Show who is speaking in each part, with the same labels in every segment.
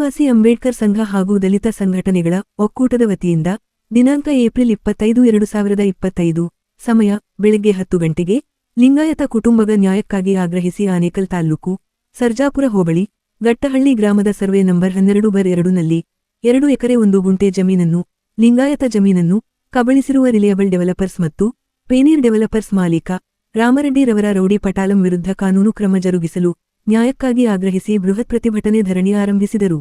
Speaker 1: ಮೂಲನಿವಾಸಿ ಅಂಬೇಡ್ಕರ್ ಸಂಘ ಹಾಗೂ ದಲಿತ ಸಂಘಟನೆಗಳ ಒಕ್ಕೂಟದ ವತಿಯಿಂದ ದಿನಾಂಕ ಏಪ್ರಿಲ್ ಇಪ್ಪತ್ತೈದು, ಎರಡು ಸಾವಿರದ ಇಪ್ಪತ್ತೈದು ಸಮಯ, ಬೆಳಗ್ಗೆ ಹತ್ತು ಗಂಟೆಗೆ ಲಿಂಗಾಯತ ಕುಟುಂಬದ ನ್ಯಾಯಕ್ಕಾಗಿ ಆಗ್ರಹಿಸಿ ಆನೇಕಲ್ ತಾಲ್ಲೂಕು ಸರ್ಜಾಪುರ ಹೋಬಳಿ, ಗಟ್ಟಹಳ್ಳಿ ಗ್ರಾಮದ ಸರ್ವೆ ನಂಬರ್ ಹನ್ನೆರಡು ಬರ್ ಎರಡುನಲ್ಲಿ ಎರಡು ಎಕರೆ ಒಂದು ಗುಂಟೆ ಜಮೀನನ್ನು, ಲಿಂಗಾಯತ ಜಮೀನನ್ನು ಕಬಳಿಸಿರುವ ರಿಲಿಯಬಲ್ ಡೆವಲಪರ್ಸ್ ಮತ್ತು ಪೇನೀರ್ ಡೆವಲಪರ್ಸ್ ಮಾಲೀಕ ರಾಮರೆಡ್ಡಿರವರ ರೌಡಿ ಪಟಾಲಂ ವಿರುದ್ಧ ಕಾನೂನು ಕ್ರಮ ಜರುಗಿಸಲು ನ್ಯಾಯಕ್ಕಾಗಿ ಆಗ್ರಹಿಸಿ ಬೃಹತ್ ಪ್ರತಿಭಟನೆ ಧರಣಿ ಆರಂಭಿಸಿದರು.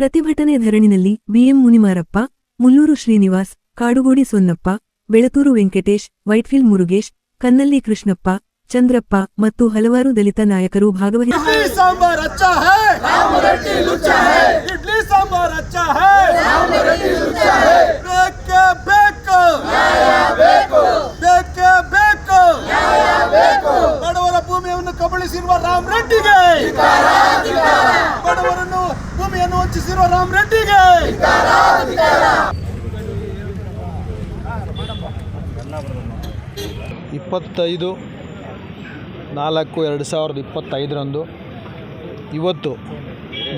Speaker 1: ಪ್ರತಿಭಟನೆ ಧರಣಿನಲ್ಲಿ ಬಿಎಂ ಮುನಿಮಾರಪ್ಪ ಮುಲ್ಲೂರು ಶ್ರೀನಿವಾಸ್ ಕಾಡುಗೋಡಿ ಸೊನ್ನಪ್ಪ ಬೆಳತೂರು ವೆಂಕಟೇಶ್ ವೈಟ್ಫೀಲ್ಡ್ ಮುರುಗೇಶ್ ಕನ್ನಲ್ಲಿ ಕೃಷ್ಣಪ್ಪ ಚಂದ್ರಪ್ಪ ಮತ್ತು ಹಲವಾರು ದಲಿತ ನಾಯಕರು ಭಾಗವಹಿಸಿದ್ದರು
Speaker 2: ಇಪ್ಪತ್ತೈದು, ನಾಲ್ಕು, ಎರಡು ಸಾವಿರದ ಇಪ್ಪತ್ತೈದರಂದು ಇವತ್ತು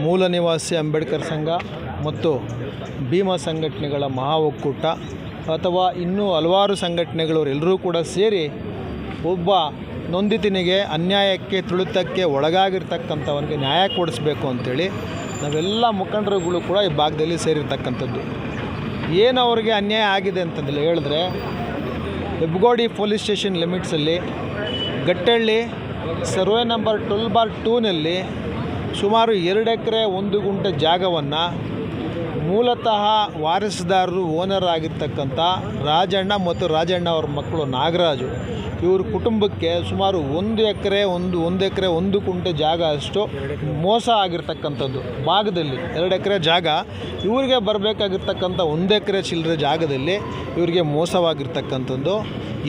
Speaker 2: ಮೂಲ ನಿವಾಸಿ ಅಂಬೇಡ್ಕರ್ ಸಂಘ ಮತ್ತು ಭೀಮಾ ಸಂಘಟನೆಗಳ ಮಹಾ ಒಕ್ಕೂಟ ಅಥವಾ ಇನ್ನೂ ಹಲವಾರು ಸಂಘಟನೆಗಳು ಎಲ್ಲರೂ ಕೂಡ ಸೇರಿ ಒಬ್ಬ ನೊಂದಿತಿನಿಗೆ ಅನ್ಯಾಯಕ್ಕೆ, ತುಳಿತಕ್ಕೆ ಒಳಗಾಗಿರ್ತಕ್ಕಂಥವನಿಗೆ ನ್ಯಾಯ ಕೊಡಿಸ್ಬೇಕು ಅಂತೇಳಿ ನಾವೆಲ್ಲ ಮುಖಂಡರುಗಳು ಕೂಡ ಈ ಭಾಗದಲ್ಲಿ ಸೇರಿರ್ತಕ್ಕಂಥದ್ದು. ಏನು ಅವ್ರಿಗೆ ಅನ್ಯಾಯ ಆಗಿದೆ ಅಂತಂದೇಳಿ ಹೇಳಿದ್ರೆ Hebbagodi police station ಲಿಮಿಟ್ಸಲ್ಲಿ Gattahalli survey number twelve bar ಟೂನಲ್ಲಿ ಸುಮಾರು ಎರಡು ಎಕರೆ ಒಂದು ಗುಂಟೆ ಜಾಗವನ್ನು ಮೂಲತಃ ವಾರಸುದಾರರು ಓನರ್ ಆಗಿರ್ತಕ್ಕಂಥ ರಾಜಣ್ಣ ಮತ್ತು ರಾಜಣ್ಣ ಅವ್ರ ಮಕ್ಕಳು ನಾಗರಾಜು. ಇವ್ರ ಕುಟುಂಬಕ್ಕೆ ಸುಮಾರು ಒಂದು ಎಕರೆ, ಒಂದು ಒಂದು ಎಕರೆ, ಒಂದು ಕುಂಟೆ ಜಾಗ ಅಷ್ಟು ಮೋಸ ಆಗಿರ್ತಕ್ಕಂಥದ್ದು ಭಾಗದಲ್ಲಿ. ಎರಡು ಎಕರೆ ಜಾಗ. ಇವರಿಗೆ ಬರಬೇಕಾಗಿರ್ತಕ್ಕಂಥ ಒಂದು ಎಕರೆ ಚಿಲ್ಲರೆ ಜಾಗದಲ್ಲಿ ಇವರಿಗೆ ಮೋಸವಾಗಿರ್ತಕ್ಕಂಥದ್ದು.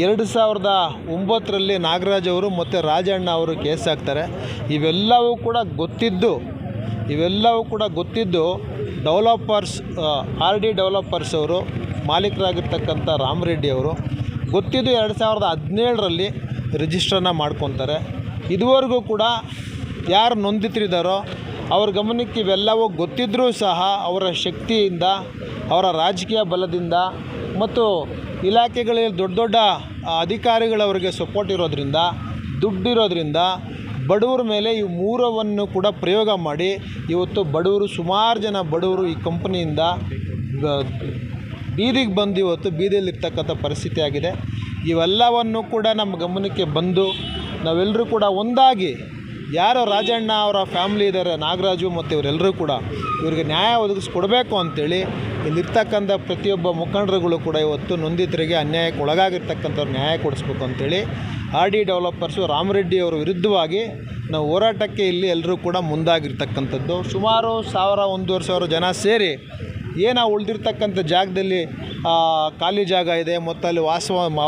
Speaker 2: ಎರಡು ಸಾವಿರದ ಒಂಬತ್ತರಲ್ಲಿ ನಾಗರಾಜ್ ಅವರು ಮತ್ತು ರಾಜಣ್ಣ ಅವರು ಕೇಸ್ ಹಾಕ್ತಾರೆ. ಇವೆಲ್ಲವೂ ಕೂಡ ಗೊತ್ತಿದ್ದು, ಇವೆಲ್ಲವೂ ಕೂಡ ಗೊತ್ತಿದ್ದು ಡೆವಲಪರ್ಸ್ ಆರ್ ಡಿ ಡೆವಲಪರ್ಸ್ ಅವರು, ಮಾಲೀಕರಾಗಿರ್ತಕ್ಕಂಥ ರಾಮರೆಡ್ಡಿ ಅವರು ಗೊತ್ತಿದ್ದು ಎರಡು ಸಾವಿರದ ಹದಿನೇಳರಲ್ಲಿ ರಿಜಿಸ್ಟ್ರನ್ನ ಮಾಡ್ಕೊತಾರೆ. ಇದುವರೆಗೂ ಕೂಡ ಯಾರು ನೊಂದಿತರಿದ್ದಾರೋ ಅವ್ರ ಗಮನಕ್ಕೆ ಇವೆಲ್ಲವೂ ಗೊತ್ತಿದ್ದರೂ ಸಹ ಅವರ ಶಕ್ತಿಯಿಂದ, ಅವರ ರಾಜಕೀಯ ಬಲದಿಂದ ಮತ್ತು ಇಲಾಖೆಗಳಲ್ಲಿ ದೊಡ್ಡ ದೊಡ್ಡ ಅಧಿಕಾರಿಗಳವರಿಗೆ ಸಪೋರ್ಟ್ ಇರೋದ್ರಿಂದ, ದುಡ್ಡಿರೋದ್ರಿಂದ ಬಡವರ ಮೇಲೆ ಈ ಮೂರವನ್ನು ಕೂಡ ಪ್ರಯೋಗ ಮಾಡಿ ಇವತ್ತು ಬಡವರು ಸುಮಾರು ಜನ ಬಡವರು ಈ ಕಂಪ್ನಿಯಿಂದ ಬೀದಿಗೆ ಬಂದು ಇವತ್ತು ಬೀದಿಯಲ್ಲಿರ್ತಕ್ಕಂಥ ಪರಿಸ್ಥಿತಿ ಆಗಿದೆ. ಇವೆಲ್ಲವನ್ನು ಕೂಡ ನಮ್ಮ ಗಮನಕ್ಕೆ ಬಂದು ನಾವೆಲ್ಲರೂ ಕೂಡ ಒಂದಾಗಿ ಯಾರು ರಾಜಣ್ಣ ಅವರ ಫ್ಯಾಮ್ಲಿ ಇದ್ದಾರೆ, ನಾಗರಾಜು ಮತ್ತು ಇವರೆಲ್ಲರೂ ಕೂಡ ಇವರಿಗೆ ನ್ಯಾಯ ಒದಗಿಸ್ಕೊಡ್ಬೇಕು ಅಂತೇಳಿ ಇಲ್ಲಿರ್ತಕ್ಕಂಥ ಪ್ರತಿಯೊಬ್ಬ ಮುಖಂಡರುಗಳು ಕೂಡ ಇವತ್ತು ನೊಂದಿತರಿಗೆ ಅನ್ಯಾಯಕ್ಕೆ ಒಳಗಾಗಿರ್ತಕ್ಕಂಥವ್ರು ನ್ಯಾಯ ಕೊಡಿಸ್ಬೇಕು ಅಂತೇಳಿ ಆರ್ ಡಿ ಡೆವಲಪರ್ಸು ರಾಮರೆಡ್ಡಿ ಅವರ ವಿರುದ್ಧವಾಗಿ ನಾವು ಹೋರಾಟಕ್ಕೆ ಇಲ್ಲಿ ಎಲ್ಲರೂ ಕೂಡ ಮುಂದಾಗಿರ್ತಕ್ಕಂಥದ್ದು. ಸುಮಾರು ಸಾವಿರ, ಒಂದೂವರೆ ಸಾವಿರ ಜನ ಸೇರಿ ಏನೋ ಉಳಿದಿರ್ತಕ್ಕಂಥ ಜಾಗದಲ್ಲಿ ಖಾಲಿ ಜಾಗ ಇದೆ ಮತ್ತು ಅಲ್ಲಿ ವಾಸ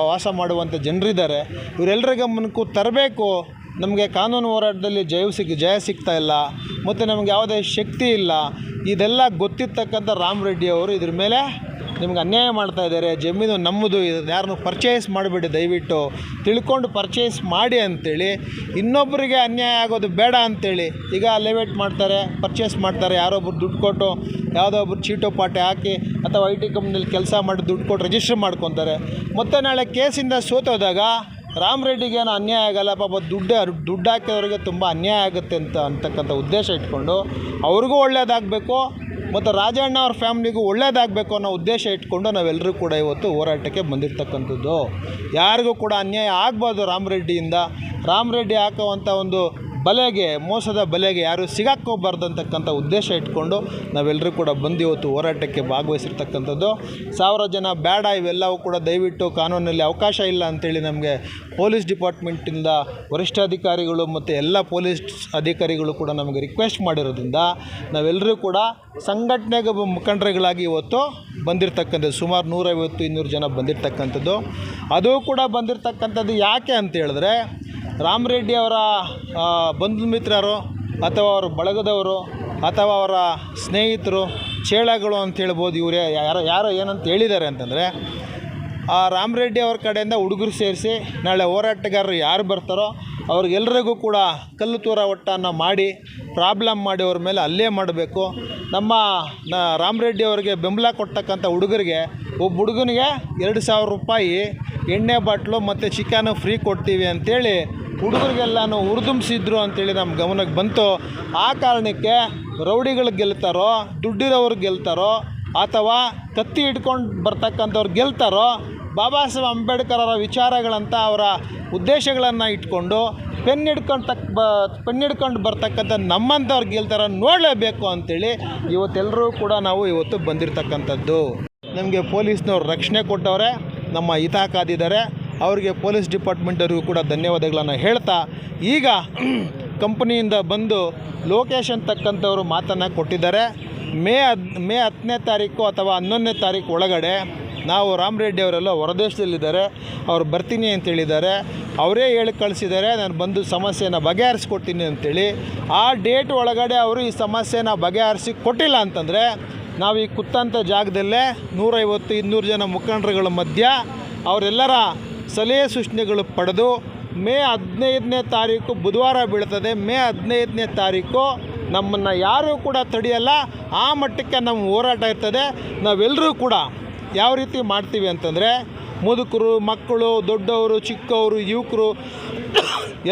Speaker 2: ವಾಸ ಮಾಡುವಂಥ ಜನರಿದ್ದಾರೆ. ಇವರೆಲ್ಲರ ಗಮನಕ್ಕೂ ತರಬೇಕು. ನಮಗೆ ಕಾನೂನು ಹೋರಾಟದಲ್ಲಿ ಜಯ ಸಿಕ್, ಜಯ ಸಿಗ್ತಾ ಇಲ್ಲ. ಮತ್ತು ನಮಗೆ ಯಾವುದೇ ಶಕ್ತಿ ಇಲ್ಲ. ಇದೆಲ್ಲ ಗೊತ್ತಿರ್ತಕ್ಕಂಥ ರಾಮ್ ರೆಡ್ಡಿ ಅವರು ಇದ್ರ ಮೇಲೆ ನಿಮ್ಗೆ ಅನ್ಯಾಯ ಮಾಡ್ತಾ ಇದ್ದಾರೆ. ಜಮೀನು ನಮ್ಮದು ಯಾರನ್ನು ಪರ್ಚೇಸ್ ಮಾಡಿಬಿಡಿ ದಯವಿಟ್ಟು. ತಿಳ್ಕೊಂಡು ಪರ್ಚೇಸ್ ಮಾಡಿ ಅಂತೇಳಿ, ಇನ್ನೊಬ್ಬರಿಗೆ ಅನ್ಯಾಯ ಆಗೋದು ಬೇಡ ಅಂತೇಳಿ ಈಗ ಲೆವೇಟ್ ಮಾಡ್ತಾರೆ ಪರ್ಚೇಸ್ ಮಾಡ್ತಾರೆ. ಯಾರೋ ಒಬ್ರು ದುಡ್ಡು ಕೊಟ್ಟು, ಯಾವುದೋ ಒಬ್ರು ಚೀಟು ಪಾಟೆ ಹಾಕಿ ಅಥವಾ ಐ ಟಿ ಕಂಪ್ನಿಯಲ್ಲಿ ಕೆಲಸ ಮಾಡಿ ದುಡ್ಡು ಕೊಟ್ಟು ರಿಜಿಸ್ಟರ್ ಮಾಡ್ಕೊತಾರೆ. ಮತ್ತು ನಾಳೆ ಕೇಸಿಂದ ಸೋತೋದಾಗ ರಾಮ್ ರೆಡ್ಡಿಗೆ ಏನೋ ಅನ್ಯಾಯ ಆಗಲ್ಲ, ಪಾಪ ದುಡ್ಡೆ ದುಡ್ಡು ಹಾಕಿದವ್ರಿಗೆ ತುಂಬ ಅನ್ಯಾಯ ಆಗುತ್ತೆ ಅಂತ ಅಂತಕ್ಕಂಥ ಉದ್ದೇಶ ಇಟ್ಕೊಂಡು ಅವ್ರಿಗೂ ಒಳ್ಳೇದಾಗಬೇಕು ಮತ್ತು ರಾಜಣ್ಣ ಅವ್ರ ಫ್ಯಾಮ್ಲಿಗೂ ಒಳ್ಳೇದಾಗಬೇಕು ಅನ್ನೋ ಉದ್ದೇಶ ಇಟ್ಕೊಂಡು ನಾವೆಲ್ಲರೂ ಕೂಡ ಇವತ್ತು ಹೋರಾಟಕ್ಕೆ ಬಂದಿರತಕ್ಕಂಥದ್ದು. ಯಾರಿಗೂ ಕೂಡ ಅನ್ಯಾಯ ಆಗ್ಬಾರ್ದು ರಾಮ್ ರೆಡ್ಡಿಯಿಂದ. ರಾಮ್ ರೆಡ್ಡಿ ಹಾಕೋವಂಥ ಒಂದು ಬಲೆಗೆ, ಮೋಸದ ಬಲೆಗೆ ಯಾರೂ ಸಿಗಾಕೋಬಾರ್ದಂತಕ್ಕಂಥ ಉದ್ದೇಶ ಇಟ್ಕೊಂಡು ನಾವೆಲ್ಲರೂ ಕೂಡ ಬಂದು ಇವತ್ತು ಹೋರಾಟಕ್ಕೆ ಭಾಗವಹಿಸಿರ್ತಕ್ಕಂಥದ್ದು. ಸಾವಿರ ಜನ ಬೇಡ ಇವೆಲ್ಲವೂ ಕೂಡ ದಯವಿಟ್ಟು ಕಾನೂನಲ್ಲಿ ಅವಕಾಶ ಇಲ್ಲ ಅಂತೇಳಿ ನಮಗೆ ಪೊಲೀಸ್ ಡಿಪಾರ್ಟ್ಮೆಂಟಿಂದ ವರಿಷ್ಠಾಧಿಕಾರಿಗಳು ಮತ್ತು ಎಲ್ಲ ಪೊಲೀಸ್ ಅಧಿಕಾರಿಗಳು ಕೂಡ ನಮಗೆ ರಿಕ್ವೆಸ್ಟ್ ಮಾಡಿರೋದ್ರಿಂದ ನಾವೆಲ್ಲರೂ ಕೂಡ ಸಂಘಟನೆಗೆ ಮುಖಂಡರುಗಳಾಗಿ ಇವತ್ತು ಬಂದಿರತಕ್ಕಂಥದ್ದು, ಸುಮಾರು ನೂರೈವತ್ತು ಇನ್ನೂರು ಜನ ಬಂದಿರತಕ್ಕಂಥದ್ದು. ಅದು ಕೂಡ ಬಂದಿರತಕ್ಕಂಥದ್ದು ಯಾಕೆ ಅಂತ ಹೇಳಿದ್ರೆ ರಾಮರೆಡ್ಡಿ ಅವರ ಬಂಧು ಮಿತ್ರರು ಅಥವಾ ಅವರ ಬಳಗದವರು ಅಥವಾ ಅವರ ಸ್ನೇಹಿತರು, ಚೇಳಗಳು ಅಂತ ಹೇಳ್ಬೋದು ಇವರೇ, ಯಾರು, ಯಾರೋ ಏನಂತ ಹೇಳಿದ್ದಾರೆ ಅಂತಂದರೆ, ಆ ರಾಮರೆಡ್ಡಿ ಅವ್ರ ಕಡೆಯಿಂದ ಹುಡುಗರು ಸೇರಿಸಿ ನಾಳೆ ಹೋರಾಟಗಾರರು ಯಾರು ಬರ್ತಾರೋ ಅವ್ರಿಗೆಲ್ರಿಗೂ ಕೂಡ ಕಲ್ಲು ತೂರ ಒಟ್ಟನ್ನು ಮಾಡಿ, ಪ್ರಾಬ್ಲಮ್ ಮಾಡಿ ಅವ್ರ ಮೇಲೆ ಅಲ್ಲೇ ಮಾಡಬೇಕು. ನಮ್ಮ, ನ ರಾಮರೆಡ್ಡಿ ಅವರಿಗೆ ಬೆಂಬಲ ಕೊಡ್ತಕ್ಕಂಥ ಹುಡುಗರಿಗೆ, ಒಬ್ಬ ಹುಡುಗನಿಗೆ ಎರಡು ಸಾವಿರ ರೂಪಾಯಿ ಎಣ್ಣೆ ಬಾಟ್ಲು ಮತ್ತು ಚಿಕನ್ ಫ್ರೀ ಕೊಡ್ತೀವಿ ಅಂತೇಳಿ ಹುಡುಗರಿಗೆಲ್ಲನೂ ಹುರಿದುಂಬಿಸಿದ್ರು ಅಂತೇಳಿ ನಮ್ಮ ಗಮನಕ್ಕೆ ಬಂತು. ಆ ಕಾರಣಕ್ಕೆ ರೌಡಿಗಳು ಗೆಲ್ತಾರೋ ದುಡ್ಡಿರೋರು ಗೆಲ್ತಾರೋ, ಅಥವಾ ಕತ್ತಿ ಹಿಡ್ಕೊಂಡು ಬರ್ತಕ್ಕಂಥವ್ರು ಗೆಲ್ತಾರೋ, ಬಾಬಾ ಸಾಹೇಬ್ ಅಂಬೇಡ್ಕರ್ ಅವರ ವಿಚಾರಗಳಂತ ಅವರ ಉದ್ದೇಶಗಳನ್ನು ಇಟ್ಕೊಂಡು ಪೆನ್ ಹಿಡ್ಕೊಂಡು ತಕ್ಕ ಬ, ಪೆನ್ ಹಿಡ್ಕೊಂಡು ಬರ್ತಕ್ಕಂಥ ನಮ್ಮಂಥವ್ರು ಗೆಲ್ತಾರ ನೋಡಲೇಬೇಕು ಅಂತೇಳಿ ಇವತ್ತೆಲ್ಲರೂ ಕೂಡ ನಾವು ಇವತ್ತು ಬಂದಿರತಕ್ಕಂಥದ್ದು. ನಮಗೆ ಪೊಲೀಸ್ನವ್ರು ರಕ್ಷಣೆ ಕೊಟ್ಟವರೇ, ನಮ್ಮ ಹಿತ ಕಾದಿದ್ದಾರೆ ಅವರಿಗೆ ಪೊಲೀಸ್ ಡಿಪಾರ್ಟ್ಮೆಂಟವ್ರಿಗೂ ಕೂಡ ಧನ್ಯವಾದಗಳನ್ನು ಹೇಳ್ತಾ, ಈಗ ಕಂಪನಿಯಿಂದ ಬಂದು ಲೋಕೇಶ್ ಅಂತಕ್ಕಂಥವ್ರು ಮಾತನ್ನು ಕೊಟ್ಟಿದ್ದಾರೆ. ಮೇ ಹದ್, ಮೇ ಹತ್ತನೇ ತಾರೀಕು ಅಥವಾ ಹನ್ನೊಂದನೇ ತಾರೀಕು ಒಳಗಡೆ ನಾವು ರಾಮರೆಡ್ಡಿ ಅವರೆಲ್ಲ ಹೊರದೇಶದಲ್ಲಿದ್ದಾರೆ. ಅವ್ರು ಬರ್ತೀನಿ ಅಂತ ಹೇಳಿದ್ದಾರೆ ಅವರೇ ಹೇಳಿ ಕಳಿಸಿದ್ದಾರೆ, ನಾನು ಬಂದು ಸಮಸ್ಯೆನ ಬಗೆಹರಿಸ್ಕೊಡ್ತೀನಿ ಅಂತೇಳಿ. ಆ ಡೇಟ್ ಒಳಗಡೆ ಅವರು ಈ ಸಮಸ್ಯೆನ ಬಗೆಹರಿಸಿ ಕೊಟ್ಟಿಲ್ಲ ಅಂತಂದರೆ, ನಾವು ಈ ಕುತ್ತಂಥ ಜಾಗದಲ್ಲೇ ನೂರೈವತ್ತು, ಇನ್ನೂರು ಜನ ಮುಖಂಡರುಗಳ ಮಧ್ಯ ಅವರೆಲ್ಲರ ಸಲಹೆ ಸೂಚನೆಗಳು ಪಡೆದು ಮೇ ಹದಿನೈದನೇ ತಾರೀಕು ಬುಧವಾರ ಬೀಳ್ತದೆ. ಮೇ ಹದಿನೈದನೇ ತಾರೀಕು ನಮ್ಮನ್ನು ಯಾರೂ ಕೂಡ ತಡೆಯಲ್ಲ. ಆ ಮಟ್ಟಕ್ಕೆ ನಮ್ಮ ಹೋರಾಟ ಇರ್ತದೆ. ನಾವೆಲ್ಲರೂ ಕೂಡ ಯಾವ ರೀತಿ ಮಾಡ್ತೀವಿ ಅಂತಂದರೆ ಮುದುಕರು, ಮಕ್ಕಳು, ದೊಡ್ಡವರು, ಚಿಕ್ಕವರು, ಯುವಕರು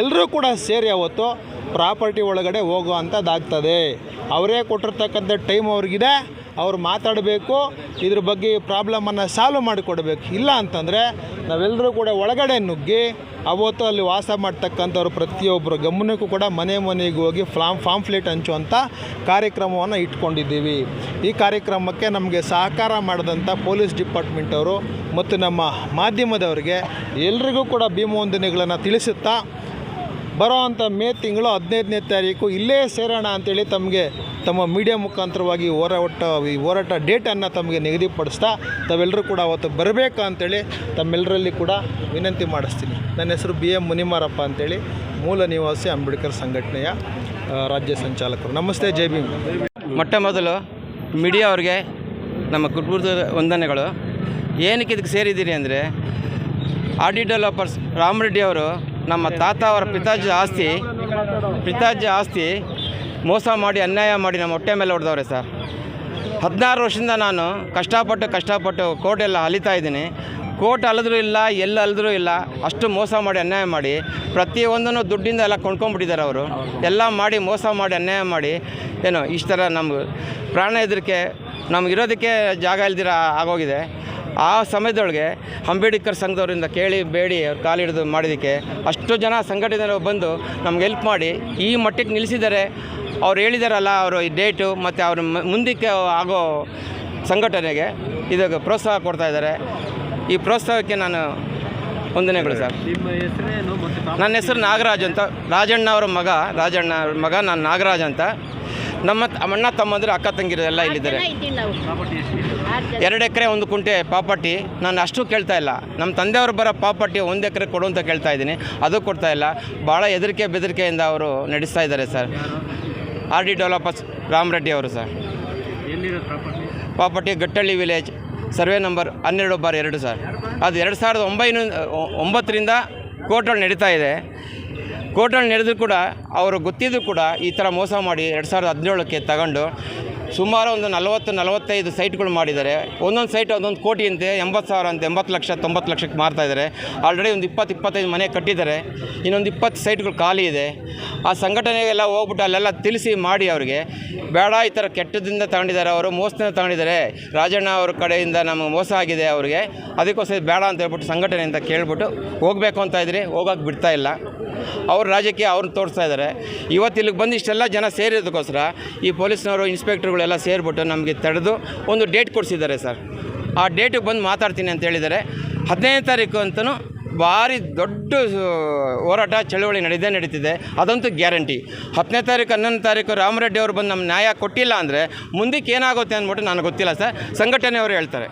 Speaker 2: ಎಲ್ಲರೂ ಕೂಡ ಸೇರಿ ಅವತ್ತು ಪ್ರಾಪರ್ಟಿ ಒಳಗಡೆ ಹೋಗೋ ಅಂಥದ್ದಾಗ್ತದೆ ಅವರೇ ಕೊಟ್ಟಿರ್ತಕ್ಕಂಥ ಟೈಮ್ ಅವ್ರಿಗಿದೆ. ಅವ್ರು ಮಾತಾಡಬೇಕು, ಇದ್ರ ಬಗ್ಗೆ ಪ್ರಾಬ್ಲಮನ್ನು ಸಾಲ್ವ್ ಮಾಡಿಕೊಡ್ಬೇಕು. ಇಲ್ಲ ಅಂತಂದರೆ ನಾವೆಲ್ಲರೂ ಕೂಡ ಒಳಗಡೆ ನುಗ್ಗಿ ಅವತ್ತು ಅಲ್ಲಿ ವಾಸ ಮಾಡ್ತಕ್ಕಂಥವ್ರು ಪ್ರತಿಯೊಬ್ಬರು ಗಮನಕ್ಕೂ ಕೂಡ ಮನೆ ಮನೆಗೆ ಹೋಗಿ ಫ್ಲಾಮ್ ಫಾಂಫ್ಲೇಟ್ ಹಂಚುವಂಥ ಕಾರ್ಯಕ್ರಮವನ್ನು ಇಟ್ಕೊಂಡಿದ್ದೀವಿ. ಈ ಕಾರ್ಯಕ್ರಮಕ್ಕೆ ನಮಗೆ ಸಹಕಾರ ಮಾಡಿದಂಥ ಪೊಲೀಸ್ ಡಿಪಾರ್ಟ್ಮೆಂಟವರು ಮತ್ತು ನಮ್ಮ ಮಾಧ್ಯಮದವರಿಗೆ ಎಲ್ರಿಗೂ ಕೂಡ ಭೀಮವಂದನೆಗಳನ್ನು ತಿಳಿಸುತ್ತಾ ಬರೋವಂಥ ಮೇ ತಿಂಗಳು ಹದಿನೈದನೇ ತಾರೀಕು ಇಲ್ಲೇ ಸೇರೋಣ ಅಂತೇಳಿ ತಮಗೆ ತಮ್ಮ ಮೀಡಿಯಾ ಮುಖಾಂತರವಾಗಿ ಹೋರಾಟ ಈ ಹೋರಾಟ ಡೇಟನ್ನು ತಮಗೆ ನಿಗದಿಪಡಿಸ್ತಾ ತಾವೆಲ್ಲರೂ ಕೂಡ ಅವತ್ತು ಬರಬೇಕು ಅಂತೇಳಿ ತಮ್ಮೆಲ್ಲರಲ್ಲಿ ಕೂಡ ವಿನಂತಿ ಮಾಡಿಸ್ತೀನಿ. ನನ್ನ ಹೆಸರು ಬಿ ಎಂ ಮುನಿಮಾರಪ್ಪ ಅಂತೇಳಿ, ಮೂಲ ನಿವಾಸಿ ಅಂಬೇಡ್ಕರ್ ಸಂಘಟನೆಯ ರಾಜ್ಯ ಸಂಚಾಲಕರು. ನಮಸ್ತೆ, ಜೈ ಭೀಮ್.
Speaker 3: ಮೊಟ್ಟ ಮೊದಲು ಮೀಡಿಯಾ ಅವ್ರಿಗೆ ನಮ್ಮ ಕುಟುಂಬದ ವಂದನೆಗಳು. ಏನಕ್ಕೆ ಇದಕ್ಕೆ ಸೇರಿದ್ದೀರಿ ಅಂದರೆ ಆಡಿ ಡೆವಲಪರ್ಸ್ ರಾಮರೆಡ್ಡಿ ಅವರು ನಮ್ಮ ತಾತ ಅವರ ಪಿತಾಜಿ ಆಸ್ತಿ ಪಿತಾಜಿ ಆಸ್ತಿ ಮೋಸ ಮಾಡಿ, ಅನ್ಯಾಯ ಮಾಡಿ ನಮ್ಮ ಹೊಟ್ಟೆ ಮೇಲೆ ಹೊಡೆದವ್ರೆ ಸರ್. ಹದಿನಾರು ವರ್ಷದಿಂದ ನಾನು ಕಷ್ಟಪಟ್ಟು ಕಷ್ಟಪಟ್ಟು ಕೋರ್ಟ್ ಎಲ್ಲ ಅಲಿತಾ ಇದ್ದೀನಿ. ಕೋರ್ಟ್ ಅಲಿದ್ರೂ ಇಲ್ಲ, ಎಲ್ಲಿ ಅಲಿದ್ರೂ ಇಲ್ಲ, ಅಷ್ಟು ಮೋಸ ಮಾಡಿ, ಅನ್ಯಾಯ ಮಾಡಿ, ಪ್ರತಿಯೊಂದನ್ನು ದುಡ್ಡಿಂದ ಎಲ್ಲ ಕೊಂಡ್ಕೊಂಡ್ಬಿಟ್ಟಿದ್ದಾರೆ ಅವರು. ಎಲ್ಲ ಮಾಡಿ, ಮೋಸ ಮಾಡಿ, ಅನ್ಯಾಯ ಮಾಡಿ, ಏನು ಇಷ್ಟು ಥರ ನಮ್ಗೆ ಪ್ರಾಣ ಹೆದರಿಕೆ, ನಮ್ಗೆ ಇರೋದಕ್ಕೆ ಜಾಗ ಇಲ್ದಿರ ಆಗೋಗಿದೆ. ಆ ಸಮಯದೊಳಗೆ ಅಂಬೇಡ್ಕರ್ ಸಂಘದವರಿಂದ ಕೇಳಿ ಬೇಡಿ ಅವ್ರು ಕಾಲಿಡಿದು ಮಾಡಿದ್ದಕ್ಕೆ ಅಷ್ಟು ಜನ ಸಂಘಟನೆಗಳು ಬಂದು ನಮ್ಗೆ ಹೆಲ್ಪ್ ಮಾಡಿ ಈ ಮಟ್ಟಕ್ಕೆ ನಿಲ್ಲಿಸಿದ್ದಾರೆ. ಅವ್ರು ಹೇಳಿದಾರಲ್ಲ ಅವರು ಈ ಡೇಟು ಮತ್ತು ಅವ್ರ ಮುಂದಕ್ಕೆ ಆಗೋ ಸಂಘಟನೆಗೆ ಇದಕ್ಕೆ ಪ್ರೋತ್ಸಾಹ ಕೊಡ್ತಾ ಇದ್ದಾರೆ. ಈ ಪ್ರೋತ್ಸಾಹಕ್ಕೆ ನಾನು ವಂದನೆಗಳು ಸರ್. ನನ್ನ ಹೆಸರು ನಾಗರಾಜ್ ಅಂತ. ರಾಜಣ್ಣ ಅವರ ಮಗ ರಾಜಣ್ಣ ಅವ್ರ ಮಗ ನಾನು ನಾಗರಾಜ್ ಅಂತ. ನಮ್ಮ ಅಣ್ಣ ತಮ್ಮಂದಿರು ಅಕ್ಕ ತಂಗಿರು ಎಲ್ಲ ಇಲ್ಲಿದ್ದಾರೆ. ಎರಡು ಎಕರೆ ಒಂದು ಕುಂಟೆ ಪಾಪಟ್ಟಿ ನಾನು ಅಷ್ಟು ಕೇಳ್ತಾ ಇಲ್ಲ. ನಮ್ಮ ತಂದೆಯವರು ಬರೋ ಪಾಪಟ್ಟಿ ಒಂದು ಎಕರೆ ಕೊಡು ಅಂತ ಕೇಳ್ತಾ ಇದ್ದೀನಿ. ಅದು ಕೊಡ್ತಾ ಇಲ್ಲ. ಭಾಳ ಹೆದರಿಕೆ ಬೆದರಿಕೆಯಿಂದ ಅವರು ನಡೆಸ್ತಾ ಇದ್ದಾರೆ sir. R D developers Ramareddy ಅವರು ಸರ್. ಪಾಪಟ್ಟಿ ಗಟ್ಟಳ್ಳಿ ವಿಲೇಜ್ ಸರ್ವೆ ನಂಬರ್ ಹನ್ನೆರಡು ಬಾರ್ ಎರಡು ಸರ್. ಅದು ಎರಡು ಸಾವಿರದ ಒಂಬೈನೂರ ಒಂಬತ್ತರಿಂದ ಕೋರ್ಟಲ್ಲಿ ನಡೀತಾ ಇದೆ. ಕೋರ್ಟಲ್ಲಿ ನಡೆದರೂ ಕೂಡ, ಅವರು ಗೊತ್ತಿದ್ದು ಕೂಡ ಈ ಥರ ಮೋಸ ಮಾಡಿ ಎರಡು ಸಾವಿರದ ಹದಿನೇಳಕ್ಕೆ ತಗೊಂಡು ಸುಮಾರು ಒಂದು ನಲವತ್ತು, ನಲವತ್ತೈದು ಸೈಟ್ಗಳು ಮಾಡಿದ್ದಾರೆ. ಒಂದೊಂದು ಸೈಟ್ ಒಂದೊಂದು ಕೋಟಿ ಅಂತೆ ಎಂಬತ್ತು ಸಾವಿರ ಅಂತ ಎಂಬತ್ತು ಲಕ್ಷ, ತೊಂಬತ್ತು ಲಕ್ಷಕ್ಕೆ ಮಾರ್ತಾ ಇದ್ದಾರೆ. ಆಲ್ರೆಡಿ ಒಂದು ಇಪ್ಪತ್ತು, ಇಪ್ಪತ್ತೈದು ಮನೆ ಕಟ್ಟಿದ್ದಾರೆ. ಇನ್ನೊಂದು ಇಪ್ಪತ್ತು ಸೈಟ್ಗಳು ಖಾಲಿ ಇದೆ. ಆ ಸಂಘಟನೆಗೆಲ್ಲ ಹೋಗ್ಬಿಟ್ಟು ಅಲ್ಲೆಲ್ಲ ತಿಳಿಸಿ ಮಾಡಿ ಅವರಿಗೆ. ಬೇಡ, ಈ ಥರ ಕೆಟ್ಟದಿಂದ ತಗೊಂಡಿದ್ದಾರೆ ಅವರು, ಮೋಸದಿಂದ ತಗೊಂಡಿದ್ದಾರೆ. ರಾಜಣ್ಣ ಅವ್ರ ಕಡೆಯಿಂದ ನಮಗೆ ಮೋಸ ಆಗಿದೆ ಅವರಿಗೆ. ಅದಕ್ಕೋಸ್ಕರ ಬೇಡ ಅಂತ ಹೇಳ್ಬಿಟ್ಟು ಅಂತ ಕೇಳ್ಬಿಟ್ಟು ಹೋಗಬೇಕು ಅಂತ ಇದ್ರಿ ಹೋಗೋಕೆ ಬಿಡ್ತಾ ಇಲ್ಲ. ಅವ್ರ ರಾಜಕೀಯ ಅವ್ರನ್ನ ತೋರಿಸ್ತಾ ಇದ್ದಾರೆ ಇವತ್ತು ಇಲ್ಲಿಗೆ ಬಂದು ಇಷ್ಟೆಲ್ಲ ಜನ ಸೇರಿರೋದಕ್ಕೋಸ್ಕರ ಈ ಪೊಲೀಸ್ನವರು, ಇನ್ಸ್ಪೆಕ್ಟರ್ಗಳೆಲ್ಲ ಸೇರಿಬಿಟ್ಟು ನಮಗೆ ತಡೆದು ಒಂದು ಡೇಟ್ ಕೊಡಿಸಿದ್ದಾರೆ ಸರ್. ಆ ಡೇಟಿಗೆ ಬಂದು ಮಾತಾಡ್ತೀನಿ ಅಂತ ಹೇಳಿದ್ದಾರೆ. ಹದಿನೈದನೇ ತಾರೀಕು ಅಂತಲೂ ಭಾರಿ ದೊಡ್ಡ ಹೋರಾಟ, ಚಳುವಳಿ ನಡೆದೇ ನಡೀತಿದೆ. ಅದಂತೂ ಗ್ಯಾರಂಟಿ. ಹತ್ತನೇ ತಾರೀಕು, ಹನ್ನೊಂದನೇ ತಾರೀಕು ರಾಮರೆಡ್ಡಿ ಅವರು ಬಂದು ನಮ್ಮ ನ್ಯಾಯ ಕೊಟ್ಟಿಲ್ಲ ಅಂದರೆ ಮುಂದಕ್ಕೆ ಏನಾಗುತ್ತೆ ಅಂದ್ಬಿಟ್ಟು ನನಗೆ ಗೊತ್ತಿಲ್ಲ ಸರ್. ಸಂಘಟನೆಯವರು ಹೇಳ್ತಾರೆ.